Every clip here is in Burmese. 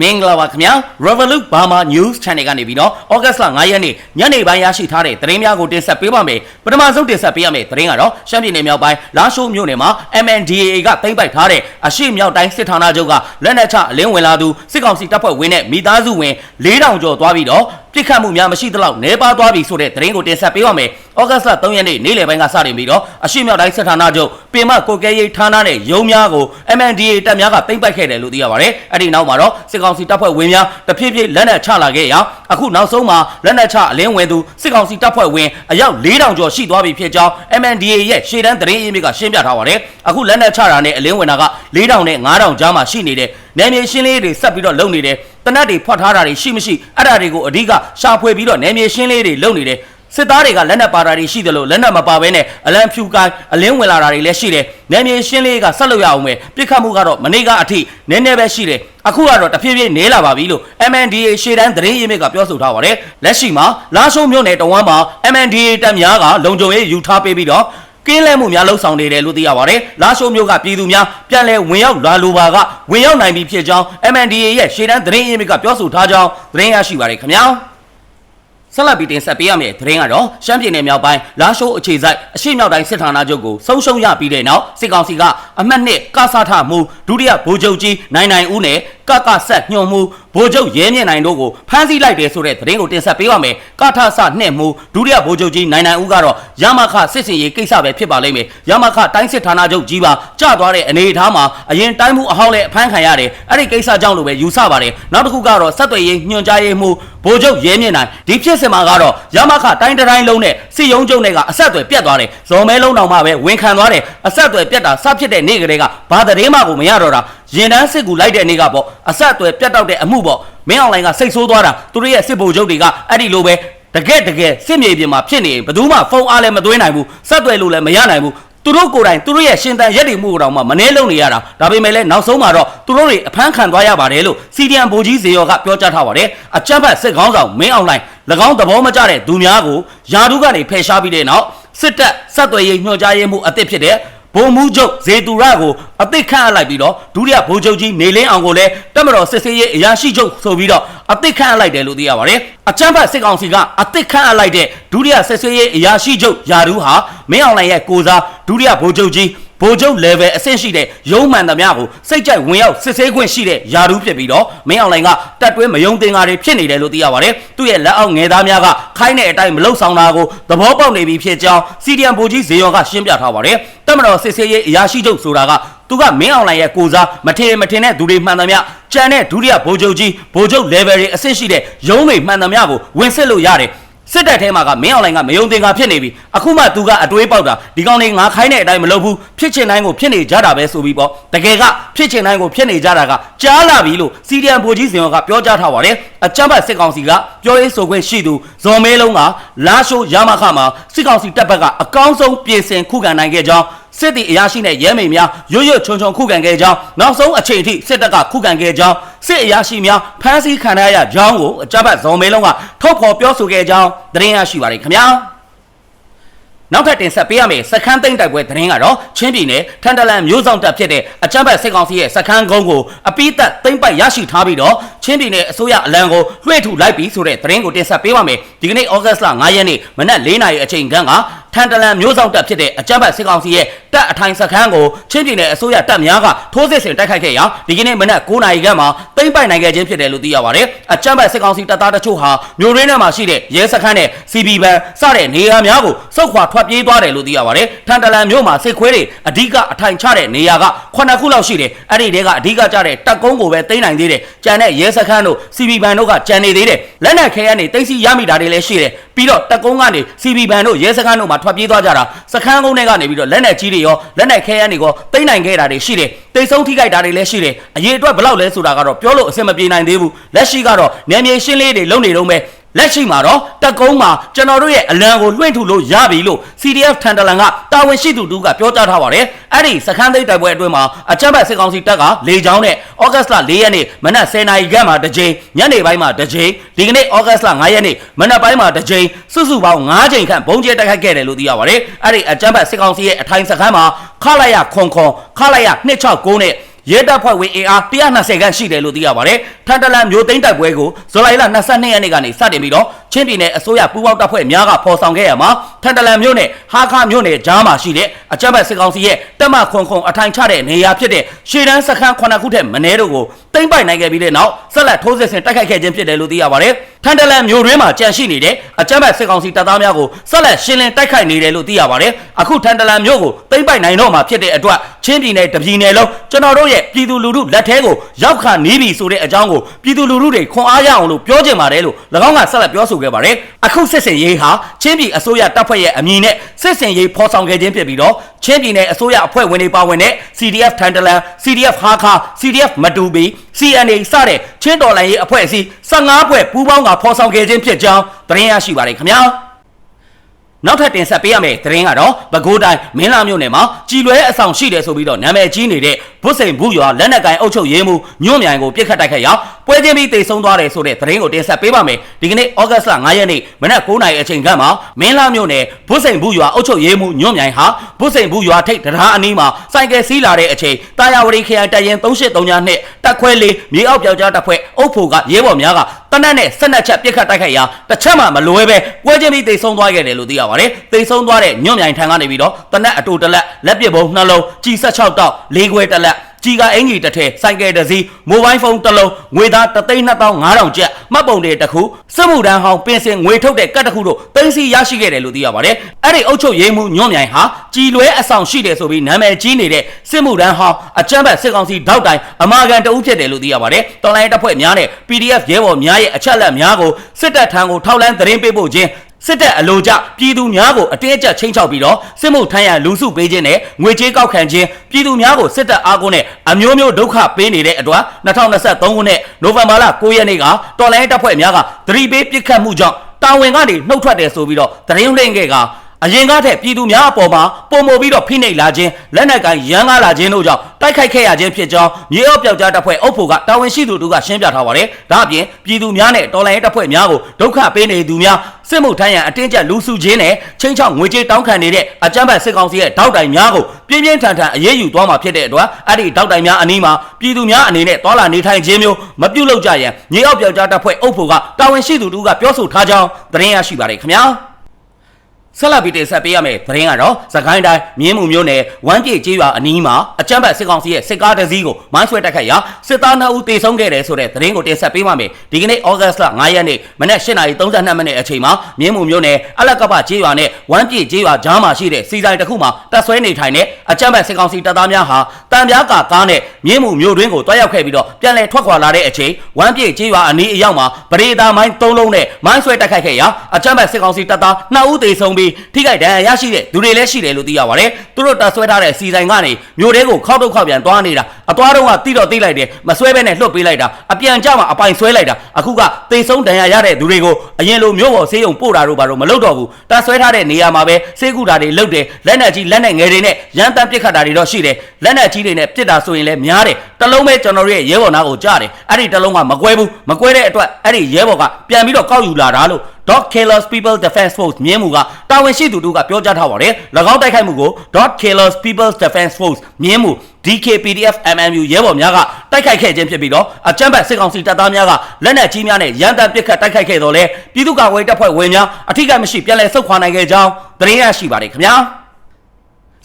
မင်္ဂလာပါခင်ဗျာ Revolut Burma News Channel ကနေပြီးတော့ August လ9ရက်နေ့ညနေပိုင်းရရှိထားတဲ့သတင်းများကိုတင်ဆက်ပေးပါမယ်ပထမဆုံးတင်ဆက်ပေးရမယ့်သတင်းကတော့ရှမ်းပြည်နယ်မြောက်ပိုင်းလာရှိုးမြို့နယ်မှာ MNDAA ကသိမ်းပိုက်ထားတဲ့အရှိမြောက်တိုင်းစစ်ဌာနချုပ်ကလက်နက်ချအလင်းဝင်လာသူစစ်ကောင်စီတပ်ဖွဲ့ဝင်နဲ့မိသားစုဝင်4000ကျော်သွားပြီးတော့ ပြစ်ခတ်မှုများမရှိသလောက်နေပါသွားပြီဆိုတဲ့သတင်းကိုတင်ဆက်ပေးပါမယ်။ဩဂတ်စ်လ3ရက်နေ့နေ့လယ်ပိုင်းကစတင်ပြီးတော့အရှိမြောက်တိုင်းစစ်ဌာနချုပ်ပင်မကိုကဲရေးဌာနနဲ့ရုံးများကို MNDA တပ်များကသိမ်းပိုက်ခဲ့တယ်လို့သိရပါတယ်။အဲ့ဒီနောက်မှာတော့စစ်ကောင်စီတပ်ဖွဲ့ဝင်များတဖြည်းဖြည်းလက်နက်ချလာခဲ့ရာအခုနောက်ဆုံးမှာလက်နက်ချအလင်းဝင်သူစစ်ကောင်စီတပ်ဖွဲ့ဝင်အယောက်4000ကျော်ရှိသွားပြီဖြစ်ကြောင်း MNDA ရဲ့ရှေ့တန်းသတင်းရင်းမြစ်ကရှင်းပြထားပါတယ်။အခုလက်နက်ချတာနဲ့အလင်းဝင်တာက4000နဲ့5000ကြားမှာရှိနေတဲ့နယ်မြေရှင်းလေးတွေဆက်ပြီးတော့လုပ်နေတယ် တနက်တွေဖွက်ထားတာတွေရှိမရှိအဲ့ဒါတွေကိုအဓိကရှာဖွေပြီးတော့နယ်မြေရှင်းလေးတွေလုပ်နေတယ်စစ်သားတွေကလက်နက်ပါတာတွေရှိတယ်လို့လက်နက်မပါဘဲနဲ့အလံဖြူကိုင်းအလင်းဝင်လာတာတွေလည်းရှိတယ်။နယ်မြေရှင်းလေးကဆက်လုပ်ရအောင်ပဲပြစ်ခတ်မှုကတော့မနေ့ကအထိနည်းနည်းပဲရှိတယ်။အခုကတော့တဖြည်းဖြည်းနေလာပါပြီလို့ MNDA ရှေ့တန်းသတင်းရင်းမြစ်ကပြောဆိုထားပါတယ်။လက်ရှိမှာလာရှုံးမြို့နယ်တဝမ်းမှာ MNDA တပ်များကလုံခြုံရေးယူထားပေးပြီးတော့ ကင်းလဲမှုများလှုပ်ဆောင်နေတယ်လို့သိရပါတယ်။လာရှိုးမျိုးကပြည်သူများပြန်လည်ဝင်ရောက်လာလိုပါကဝင်ရောက်နိုင်ပြီဖြစ်ကြောင်း MNDA ရဲ့ရှေ့တန်းသတင်းရင်းမြစ်ကပြောဆိုထားကြောင်းသတင်းရရှိပါတယ်ခင်ဗျာ။ဆက်လက်ပြီးတင်ဆက်ပေးရမယ့်သတင်းကတော့ရှမ်းပြည်နယ်မြောက်ပိုင်းလာရှိုးအခြေစိုက်အရှိမြောက်တိုင်းစစ်ဌာနချုပ်ကိုဆုံးရှုံးရပြီးတဲ့နောက်စစ်ကောင်စီကအမှတ်နှစ်ကဆထမှုဒုတိယဗိုလ်ချုပ်ကြီးနိုင်နိုင်ဦးနဲ့ကကဆက်ညွန်မှု ဗိုလ်ချုပ်ရဲမြင့်နိုင်တို့ကိုဖမ်းဆီးလိုက်တယ်ဆိုတဲ့သတင်းကိုတင်ဆက်ပေးပါမယ်ကထဆနှစ်မှုဒုတိယဗိုလ်ချုပ်ကြီးနိုင်နိုင်ဦးကတော့ရမခစစ်စင်ရေးကိစ္စပဲဖြစ်ပါလိမ့်မယ်ရမခတိုင်းစစ်ဌာနချုပ်ကြီးပါကြသွားတဲ့အနေအထားမှာအရင်တိုင်းမှုအဟောင်းလည်းအဖမ်းခံရတယ်အဲ့ဒီကိစ္စကြောင့်လို့ပဲယူဆပါတယ်နောက်တစ်ခုကတော့ဆက်သွယ်ရေးညွှန်ကြားရေးမှုဗိုလ်ချုပ်ရဲမြင့်နိုင်ဒီဖြစ်စဉ်မှာကတော့ရမခတိုင်းတိုင်းလုံးနဲ့စစ်ရုံးချုပ်နဲ့ကအဆက်အသွယ်ပြတ်သွားတယ်ဇော်မဲလုံးတော်မှပဲဝန်ခံသွားတယ်အဆက်အသွယ်ပြတ်တာစဖြစ်တဲ့နေ့ကလေးကဘာသတင်းမှကိုမရတော့တာ ရင်တန်းစစ်ကူလိုက်တဲ့နေ့ကပေါ့အဆက်အသွယ်ပြတ်တော့တဲ့အမှုပေါ့မင်းအွန်လိုင်းကစိတ်ဆိုးသွားတာသူတို့ရဲ့စစ်ဗိုလ်ချုပ်တွေကအဲ့ဒီလိုပဲတကက်တကယ်စစ်မြေပြင်မှာဖြစ်နေရင်ဘယ်သူမှဖုန်းအားလည်းမသွင်းနိုင်ဘူးဆက်သွယ်လို့လည်းမရနိုင်ဘူးသူတို့ကိုယ်တိုင်သူတို့ရဲ့ရှင်တန်ရက်တည်မှုကိုတောင်မှမနှဲလုံးနေရတာဒါပေမဲ့လည်းနောက်ဆုံးမှာတော့သူတို့တွေအဖမ်းခံသွားရပါတယ်လို့စီဒီအမ်ဗိုလ်ကြီးဇေယော်ကပြောကြားထားပါတယ်အကြမ်းဖက်စစ်ကောင်းဆောင်မင်းအောင်လိုင်း၎င်းသဘောမကျတဲ့သူများကိုယာဒုကနေဖယ်ရှားပြီးတဲ့နောက်စစ်တပ်ဆက်သွယ်ရေးညွှန်ကြားရေးမှုအသစ်ဖြစ်တဲ့ ဗိုလ်မှူးချုပ်ဇေတူရကိုအသိခန့်အပ်လိုက်ပြီးတော့ဒုတိယဗိုလ်ချုပ်ကြီးနေလင်းအောင်ကိုလည်းတက်မတော်စစ်စေးရေးအရာရှိချုပ်ဆိုပြီးတော့အသိခန့်အပ်လိုက်တယ်လို့သိရပါတယ်။အချမ်းဖတ်စစ်ကောင်စီကအသိခန့်အပ်လိုက်တဲ့ဒုတိယစစ်စေးရေးအရာရှိချုပ်ယာဒူးဟာမင်းအောင်လှိုင်ရဲ့ကိုစားဒုတိယဗိုလ်ချုပ်ကြီး ဗိုလ်ချုပ် level အဆင့်ရှိတဲ့ရုံးမှန်သမျှကိုစိတ်ကြိုက်ဝင်ရောက်စစ်ဆေးခွင့်ရှိတဲ့ယာဒူးဖြစ်ပြီးတော့မင်းအောင်လှိုင်ကတက်တွဲမယုံတင်ကားတွေဖြစ်နေတယ်လို့သိရပါတယ်။သူ့ရဲ့လက်အောက်ငယ်သားများကခိုင်းတဲ့အတိုင်းမလုံဆောင်တာကိုသဘောပေါက်နေပြီဖြစ်ကြောင်းစီဒီအမ်ဗိုလ်ကြီးဇေယော်ကရှင်းပြထားပါတယ်။တက်မတော်စစ်ဆေးရေးအရာရှိချုပ်ဆိုတာကသူကမင်းအောင်လှိုင်ရဲ့ကိုစားမထင်မထင်တဲ့သူတွေမှန်သမျှကြံတဲ့ဒုတိယဗိုလ်ချုပ်ကြီးဗိုလ်ချုပ် level တွေအဆင့်ရှိတဲ့ရုံးတွေမှန်သမျှကိုဝင်စစ်လို့ရတယ် စစ်တပ်ထဲမှာကမင်းအောင်လှိုင်ကမယုံသင်္ကာဖြစ်နေပြီအခုမှသူကအတွေးပေါက်တာဒီကောင်တွေငါခိုင်းတဲ့အတိုင်းမလုပ်ဘူးဖြစ်ချင်တိုင်းကိုဖြစ်နေကြတာပဲဆိုပြီးပေါ့တကယ်ကဖြစ်ချင်တိုင်းကိုဖြစ်နေကြတာကကြားလာပြီလို့စီဒီအမ်ဗိုလ်ကြီးစင်ရောကပြောကြားထားပါတယ်အကြမ်းဖက်စစ်ကောင်စီကပြောရေးဆိုခွင့်ရှိသူဇော်မဲလုံးကလာရှိုးရမခမှာစစ်ကောင်စီတပ်ဘက်ကအကောင်းဆုံးပြင်ဆင်ခုခံနိုင်ခဲ့ကြောင်း စစ်တီအရာရှိနဲ့ရဲမိန်များရွရွချွန်ချွန်ခုခံခဲ့ကြောင်းနောက်ဆုံးအချိန်ထိစစ်တပ်ကခုခံခဲ့ကြောင်းစစ်အရာရှိများဖမ်းဆီးခံရကြောင်းကိုအကြမ်းဖက်ဇော်မဲလုံးကထုတ်ဖော်ပြောဆိုခဲ့ကြောင်းသတင်းရရှိပါတယ်ခင်ဗျာနောက်ထပ်တင်ဆက်ပေးရမယ့်စခန်းသိမ်းတိုက်ပွဲသတင်းကတော့ချင်းပြည်နယ်ထန်တလန်မျိုးဆောင်တပ်ဖြစ်တဲ့အကြမ်းဖက်စစ်ကောင်စီရဲ့စခန်းကုန်းကိုအပိသက်သိမ်းပိုက်ရရှိထားပြီးတော့ချင်းပြည်နယ်အစိုးရအလံကိုလွှဲထူလိုက်ပြီးဆိုတဲ့သတင်းကိုတင်ဆက်ပေးပါမယ်ဒီကနေ့ဩဂတ်စ်လ9ရက်နေ့မနက်4နာရီအချိန်ခန့်က ထန်တလန်မျိုးဆောင်တပ်ဖြစ်တဲ့အကြမ်းဖက်စစ်ကောင်စီရဲ့တပ်အထိုင်စခန်းကိုချင်းပြည်နယ်အစိုးရတပ်များကထိုးစစ်ဆင်တိုက်ခိုက်ခဲ့ရာဒီကနေ့မနက်9နာရီခန့်မှာသိမ်းပိုက်နိုင်ခဲ့ခြင်းဖြစ်တယ်လို့သိရပါတယ်အကြမ်းဖက်စစ်ကောင်စီတပ်သားတချို့ဟာမြို့ရင်းထဲမှာရှိတဲ့ရဲစခန်းနဲ့ CB ဘန်စတဲ့နေရာများကိုစုခွာထွက်ပြေးသွားတယ်လို့သိရပါတယ်ထန်တလန်မြို့မှာစစ်ခွေးတွေအဓိကအထိုင်ချတဲ့နေရာက9ခုလောက်ရှိတယ်အဲ့ဒီတဲကအဓိကကျတဲ့တပ်ကုန်းကိုပဲသိမ်းနိုင်သေးတယ်ကြံတဲ့ရဲစခန်းတို့ CB ဘန်တို့ကကြံနေသေးတယ်လက်နက်ခဲရနေတိတ်စီရမိတာတွေလည်းရှိတယ်ပြီးတော့တပ်ကုန်းကနေ CB ဘန်တို့ရဲစခန်းတို့မှာထွက်ပြေးသွားကြတာစခန်းကုန်းတွေကနေပြီးတော့လက်နက်ကြီးတွေရောလက်နက်ခဲရနေကောသိမ်းနိုင်ခဲ့တာတွေရှိတယ်တိတ်ဆုံးထိခိုက်တာတွေလည်းရှိတယ်အရေးအတွက်ဘယ်လောက်လဲဆိုတာကတော့ပြောလို့အဆင်မပြေနိုင်သေးဘူးလက်ရှိကတော့နယ်မြေရှင်းလေးတွေလုံနေတော့မယ် လက်ရှိမှာတော့တက်ကုန်းမှာကျွန်တော်တို့ရဲ့အလံကိုလွှင့်ထူလို့ရပြီလို့ CDF ထန်တလန်ကတာဝန်ရှိသူတူကပြောကြားထားပါတယ်အဲ့ဒီစခန်းသိမ်းတိုက်ပွဲအတွင်းမှာအကြမ်းဖက်စစ်ကောင်စီတပ်ကလေကြောင်းနဲ့ဩဂတ်စ်လ4ရက်နေ့မနက်10:00နာရီခန့်မှာတစ်ကြိမ်ညနေပိုင်းမှာတစ်ကြိမ်ဒီကနေ့ဩဂတ်စ်လ9ရက်နေ့မနက်ပိုင်းမှာတစ်ကြိမ်စုစုပေါင်း9ကြိမ်ခန့်ဘုံကျဲတိုက်ခိုက်ခဲ့တယ်လို့သိရပါတယ်အဲ့ဒီအကြမ်းဖက်စစ်ကောင်စီရဲ့အထိုင်စခန်းမှာခလာရခွန်ခွန်ခလာရ269နဲ့ ရဲတပ်ဖွဲ့ဝင်အင်အား120ခန့်ရှိတယ်လို့သိရပါတယ်ထန်တလန်မျိုးသိန်းတိုက်ပွဲကိုဇူလိုင်လ22ရက်နေ့ကနေစတင်ပြီးတော့ချင်းပြည်နယ်အစိုးရပူးပေါင်းတပ်ဖွဲ့များကဖော်ဆောင်ခဲ့ရမှာထန်တလန်မျိုးနဲ့ဟာခါမျိုးနဲ့ကြားမှာရှိတဲ့အကြမ်းဖက်စစ်ကောင်စီရဲ့တပ်မခွန်ခွန်အထိုင်ချတဲ့နေရာဖြစ်တဲ့ရှေ့တန်းစခန်း9ခုထက်မနည်းတို့ကိုသိမ်းပိုက်နိုင်ခဲ့ပြီးတဲ့နောက်ဆက်လက်ထိုးစစ်ဆင်တိုက်ခိုက်ခဲ့ခြင်းဖြစ်တယ်လို့သိရပါတယ်ထန်တလန်မျိုးရင်းမှာကြန့်ရှိနေတဲ့အကြမ်းဖက်စစ်ကောင်စီတပ်သားများကိုဆက်လက်ရှင်းလင်းတိုက်ခိုက်နေတယ်လို့သိရပါတယ်အခုထန်တလန်မျိုးကိုသိမ်းပိုက်နိုင်တော့မှာဖြစ်တဲ့အတွက်ချင်းပြည်နယ်တပြည်နယ်လုံးကျွန်တော်တို့ရဲ့ပြည်သူလူထုလက်ထဲကိုရောက်ခါနေပြီဆိုတဲ့အကြောင်းကိုပြည်သူလူထုတွေခွန်အားရအောင်လို့ပြောကြင်ပါတယ်လို့၎င်းကဆက်လက်ပြောဆိုခဲ့ပါတယ်အခုစစ်စင်ရေးဟာချင်းပြည်အစိုးရတပ်ဖွဲ့ရဲ့အမည်နဲ့စစ်စင်ရေးဖော်ဆောင်ခဲ့ခြင်းဖြစ်ပြီးတော့ချင်းပြည်နယ်အစိုးရအဖွဲ့ဝင်တွေပါဝင်တဲ့ CDF ထန်တလန် CDF ဟာခါ CDF မတူဘီ CNA စတဲ့ချင်းတော်လှန်ရေးအဖွဲ့အစည်း15ဖွဲ့ပူးပေါင်းကဖော်ဆောင်ခဲ့ခြင်းဖြစ်ကြောင်းသတင်းရရှိပါတယ်ခင်ဗျာနောက်ထပ်တင်ဆက်ပေးရမယ့်သတင်းကတော့ပဲခူးတိုင်းမင်းလာမြို့နယ်မှာကြည်လွဲအဆောင်ရှိတယ်ဆိုပြီးတော့နာမည်ကြီးနေတဲ့ ဘုစိန်ဘူးရွာလက်နက်ကိုင်အုပ်ချုပ်ရေးမှူးညွန့်မြိုင်ကိုပြစ်ခတ်တိုက်ခတ်ရောက်ပွဲချင်းပြီးတိတ်ဆုံးသွားတယ်ဆိုတဲ့သတင်းကိုတင်ဆက်ပေးပါမယ်ဒီကနေ့ဩဂတ်စ်လ9ရက်နေ့မနက်9:00နာရီအချိန်ခန့်မှာမင်းလာမြို့နယ်ဘုစိန်ဘူးရွာအုပ်ချုပ်ရေးမှူးညွန့်မြိုင်ဟာဘုစိန်ဘူးရွာထိပ်တရားအနီးမှာစိုက်ကယ်စီးလာတဲ့အချိန်တာယာဝတီခရိုင်တရင်3832နဲ့တက်ခွဲလေးမြေအောက်ပြောက်ကြားတပ်ဖွဲ့အုပ်ဖို့ကရဲဘော်များကတနက်နဲ့ဆက်နက်ချက်ပြစ်ခတ်တိုက်ခိုက်ရာတစ်ချက်မှမလွဲပဲပွဲချင်းပြီးတိတ်ဆုံးသွားခဲ့တယ်လို့သိရပါတယ်တိတ်ဆုံးသွားတဲ့ညွန့်မြိုင်ထံကနေပြီးတော့တနက်အတူတလက်လက်ပစ်ဘုံနှလုံးကြီး16တောက်လေးခွဲတလက် ကြီးကအင်ကြီးတစ်ထည်စိုက်ကယ်တစ်စီးမိုဘိုင်းဖုန်းတစ်လုံးငွေသား32500ကျပ်မှတ်ပုံတွေတစ်ခုစစ်မှုထမ်းဟောင်းပင်စင်ငွေထုတ်တဲ့ကတ်တစ်ခုတို့တင်စီရရှိခဲ့တယ်လို့သိရပါတယ်အဲ့ဒီအုပ်ချုပ်ရေးမှူးညွန့်မြိုင်ဟာကြည်လွဲအဆောင်ရှိတယ်ဆိုပြီးနာမည်ကြီးနေတဲ့စစ်မှုထမ်းဟောင်းအကြမ်းဖက်စစ်ကောင်စီတောက်တိုင်အမာခံတအုပ်ဖြစ်တယ်လို့သိရပါတယ်တော်လိုင်းတပ်ဖွဲ့များနဲ့ PDF ရဲဘော်များရဲ့အချက်အလက်များကိုစစ်တပ်ထံကိုထောက်လန်းသတင်းပေးဖို့ချင်း စစ်တပ်အလို့ကြပြည်သူများကိုအတင်းအကျပ်ချင်းချောက်ပြီးတော့စစ်မှုထမ်းရန်လူစုပေးခြင်းနဲ့ငွေကြေးကောက်ခံခြင်းပြည်သူများကိုစစ်တပ်အားကိုးနဲ့အမျိုးမျိုးဒုက္ခပေးနေတဲ့အတွက်2023ခုနှစ်နိုဝင်ဘာလ9ရက်နေ့ကတော်လိုင်းတပ်ဖွဲ့များကသတိပေးပစ်ခတ်မှုကြောင့်တာဝန်ကနေနှုတ်ထွက်တယ်ဆိုပြီးတော့သတင်းလှည့်ခဲ့က အရင်ကထက်ပြည်သူများအပေါ်မှာပုံမပြီးတော့ဖိနှိပ်လာခြင်းလက်နက်ကိုင်ရန်ကားလာခြင်းတို့ကြောင့်တိုက်ခိုက်ခဲ့ရခြင်းဖြစ်ကြောင်းမြေအော့ပြောက်ကြားတပ်ဖွဲ့အုပ်ဖို့ကတာဝန်ရှိသူတို့ကရှင်းပြထားပါတယ်။ဒါအပြင်ပြည်သူများနဲ့တော်လိုင်းတပ်ဖွဲ့များကိုဒုက္ခပေးနေသူများစစ်မှုထမ်းရန်အတင်းကျပ်လူစုခြင်းနဲ့ချင်းချောက်ငွေကြေးတောင်းခံနေတဲ့အကြမ်းဖက်စစ်ကောင်စီရဲ့တောက်တိုင်များကိုပြင်းပြင်းထန်ထန်အရေးယူသွားမှာဖြစ်တဲ့အတွက်အဲ့ဒီတောက်တိုင်များအနီးမှာပြည်သူများအနေနဲ့တော်လာနေထိုင်ခြင်းမျိုးမပြုလုပ်ကြရန်မြေအော့ပြောက်ကြားတပ်ဖွဲ့အုပ်ဖို့ကတာဝန်ရှိသူတို့ကပြောဆိုထားကြောင်းသတင်းရရှိပါတယ်ခင်ဗျာ။ ဆက်လက်ပြီးတင်ဆက်ပေးရမယ့်သတင်းကတော့သခိုင်းတိုင်းမြင်းမှုမျိုးနယ်ဝမ်းပြေကျေးရွာအနီးမှာအကြမ်းဖက်စစ်ကောင်စီရဲ့စစ်ကားတစ်စီးကိုမိုင်းဆွဲတိုက်ခိုက်ရာစစ်သား2ဦးတေဆုံးခဲ့တယ်ဆိုတဲ့သတင်းကိုတင်ဆက်ပေးပါမယ်။ဒီကနေ့ဩဂတ်စ်လ9ရက်နေ့မနက်8:32မိနစ်အချိန်မှာမြင်းမှုမျိုးနယ်အလက်ကပကျေးရွာနဲ့ဝမ်းပြေကျေးရွာကြားမှာရှိတဲ့စီဆိုင်တစ်ခုမှာတပ်ဆွဲနေထိုင်တဲ့အကြမ်းဖက်စစ်ကောင်စီတပ်သားများဟာတံပြားကာကားနဲ့မြင်းမှုမျိုးတွင်းကိုတွားရောက်ခဲ့ပြီးတော့ပြန်လည်ထွက်ခွာလာတဲ့အချိန်ဝမ်းပြေကျေးရွာအနီးအရောက်မှာပရိဒါမိုင်း3လုံးနဲ့မိုင်းဆွဲတိုက်ခိုက်ခဲ့ရာအကြမ်းဖက်စစ်ကောင်စီတပ်သား2ဦးတေဆုံးပြီးထိခိုက်ဒဏ်ရာရရှိတဲ့လူတွေလည်းရှိတယ်လို့သိရပါတယ်သူတို့တပ်ဆွဲထားတဲ့စီဆိုင်ကနေမြို့တဲကိုခောက်တော့ခောက်ပြန်သွားနေတာအသွားတော့ကတိတော့တိလိုက်တယ်မဆွဲဘဲနဲ့လွတ်ပေးလိုက်တာအပြန်ကြမှာအပိုင်ဆွဲလိုက်တာအခုကတေဆုံးဒဏ်ရာရတဲ့သူတွေကိုအရင်လိုမျိုးပေါ်ဆေးရုံပို့တာတို့ဘာလို့မလုပ်တော့ဘူးတပ်ဆွဲထားတဲ့နေရာမှာပဲဆေးကူတာတွေလုပ်တယ်လက်နက်ကြီးလက်နက်ငယ်တွေနဲ့ရန်တမ်းပစ်ခတ်တာတွေတော့ရှိတယ်လက်နက်ကြီးတွေနဲ့ပစ်တာဆိုရင်လည်းများတယ်တလုံးပဲကျွန်တော်တို့ရဲ့ရဲဘော်နာကိုကြားတယ်အဲ့ဒီတလုံးကမကွဲဘူးမကွဲတဲ့အတွက်အဲ့ဒီရဲဘော်ကပြန်ပြီးတော့ကောက်ယူလာတာလို့ Dot Killers People Defense Force မြင်းမှုကတာဝန်ရှိသူတို့ကပြောကြားထားပါတယ်။၎င်းတိုက်ခိုက်မှုကို Dot Killers People Defense Force မြင်းမှု DKPDF MMU ရဲဘော်များကတိုက်ခိုက်ခဲ့ခြင်းဖြစ်ပြီးတော့အကြမ်းဖက်စစ်ကောင်စီတပ်သားများကလက်နက်ကြီးများနဲ့ရန်တမ်းပစ်ခတ်တိုက်ခိုက်ခဲ့တော့လေပြည်သူ့ကာကွယ်တပ်ဖွဲ့ဝင်များအထူးကမရှိပြန်လည်ဆုတ်ခွာနိုင်ခဲ့ကြောင်းသတင်းရရှိပါတယ်ခင်ဗျာ။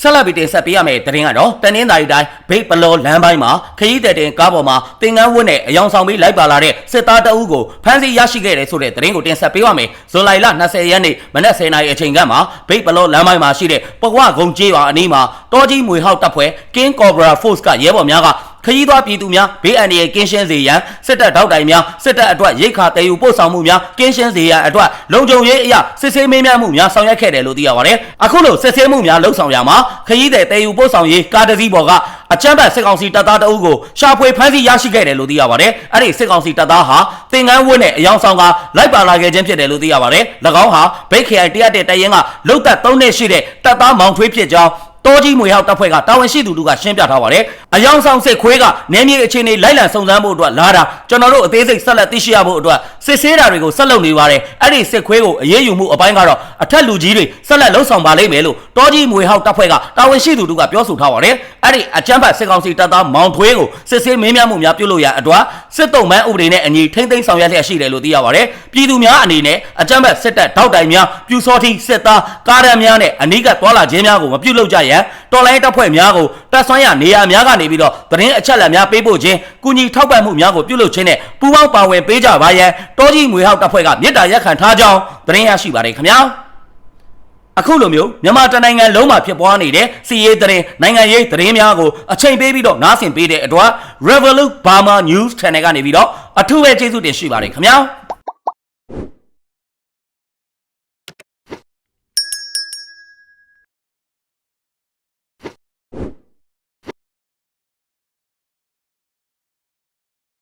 ဆက်လက်ပြီးတင်ဆက်ပေးရမယ့်သတင်းကတော့တနင်္သာရီတိုင်းဘိတ်ပလောလမ်းပိုင်းမှာခရီးသည်တင်ကားပေါ်မှာသင်္ကန်းဝတ်နဲ့အယောင်ဆောင်ပြီးလိုက်ပါလာတဲ့စစ်သားတအုပ်ကိုဖမ်းဆီးရရှိခဲ့တယ်ဆိုတဲ့သတင်းကိုတင်ဆက်ပေးပါမယ်။ဇွန်လ20ရက်နေ့မနက်10:00နာရီအချိန်ကမှဘိတ်ပလောလမ်းပိုင်းမှာရှိတဲ့ပကွဂုံကျေးရွာအနီးမှာတောကြီးမွေဟောက်တပ်ဖွဲ့ King Cobra Force ကရဲဘော်များကခ ရီးသွားပြည်သူများဘေးအန္တရာယ်ကင်းရှင်းစေရန်စစ်တပ်ထောက်တိုင်များစစ်တပ်အတွက်ရိတ်ခါတည်ယူပို့ဆောင်မှုများကင်းရှင်းစေရန်အတွက်လုံခြုံရေးအရာစစ်ဆေးမေးမြန်းမှုများဆောင်ရွက်ခဲ့တယ်လို့သိရပါတယ်။အခုလိုစစ်ဆေးမှုများလှုပ်ဆောင်ရမှာခရီးသည်တည်ယူပို့ဆောင်ရေးကားတစ်စီးပေါ်ကအချမ်းဘတ်စစ်ကောင်စီတပ်သားတအုပ်ကိုရှာဖွေဖမ်းဆီးရရှိခဲ့တယ်လို့သိရပါတယ်။အဲ့ဒီစစ်ကောင်စီတပ်သားဟာသင်္ကန်းဝတ်နဲ့အယောင်ဆောင်ကလိုက်ပါလာခဲ့ခြင်းဖြစ်တယ်လို့သိရပါတယ်။၎င်းဟာဘိတ်ခရိုင်တရက်တဲ့တရင်ကလုတ်သက်၃နှစ်ရှိတဲ့တပ်သားမောင်ထွေးဖြစ်ကြောင်း တော်ကြီးမွေဟောက်တပ်ဖွဲ့ကတာဝန်ရှိသူတို့ကရှင်းပြထားပါတယ်အယောင်ဆောင်စစ်ခွေးကနေမြေအခြေအနေလိုက်လံစုံစမ်းဖို့အတွက်လာတာကျွန်တော်တို့အသေးစိတ်ဆက်လက်သိရှိရဖို့အတွက်စစ်ဆေးတာတွေကိုဆက်လုပ်နေပါတယ်အဲ့ဒီစစ်ခွေးကိုအရေးယူမှုအပိုင်းကတော့အထက်လူကြီးတွေဆက်လက်လှုပ်ဆောင်ပါလိမ့်မယ်လို့တော်ကြီးမွေဟောက်တပ်ဖွဲ့ကတာဝန်ရှိသူတို့ကပြောဆိုထားပါတယ်အဲ့ဒီအကြမ်းဖက်စစ်ကောင်စီတပ်သားမောင်ထွေးကိုစစ်ဆေးမင်းမြတ်မှုများပြုလုပ်ရန်အတွက်စစ်တုံးမန်းဥပဒေနဲ့အညီထိမ့်သိမ်းဆောင်ရွက်လျက်ရှိတယ်လို့သိရပါတယ်ပြည်သူများအနေနဲ့အကြမ်းဖက်စစ်တပ်ထောက်တိုင်များပြူစောတိစစ်သားကားရန်များနဲ့အနီးကသွာလာခြင်းများကိုမပြုလုပ်ကြရန်တော်လိုင်းတပ်ဖွဲ့များကိုတပ်ဆွမ်းရနေရာများကနေပြီးတော့သတင်းအချက်အလက်များပေးပို့ခြင်းကုညီထောက်ပံ့မှုများကိုပြုလုပ်ခြင်းနဲ့ပူးပေါင်းပါဝင်ပေးကြပါရန်တောကြီးမွေဟောက်တပ်ဖွဲ့ကမြစ်တာရက်ခံထားကြောင်းသတင်းရရှိပါတယ်ခင်ဗျာအခုလိုမျိုးမြန်မာတနိုင်ငံလုံးမှာဖြစ်ပွားနေတဲ့စီးရေးသတင်းနိုင်ငံရေးသတင်းများကိုအချိန်ပေးပြီးတော့နားဆင်ပေးတဲ့အတွက် Revolut Burma News Channel ကနေပြီးတော့အထူးပဲကျေးဇူးတင်ရှိပါတယ်ခင်ဗျာ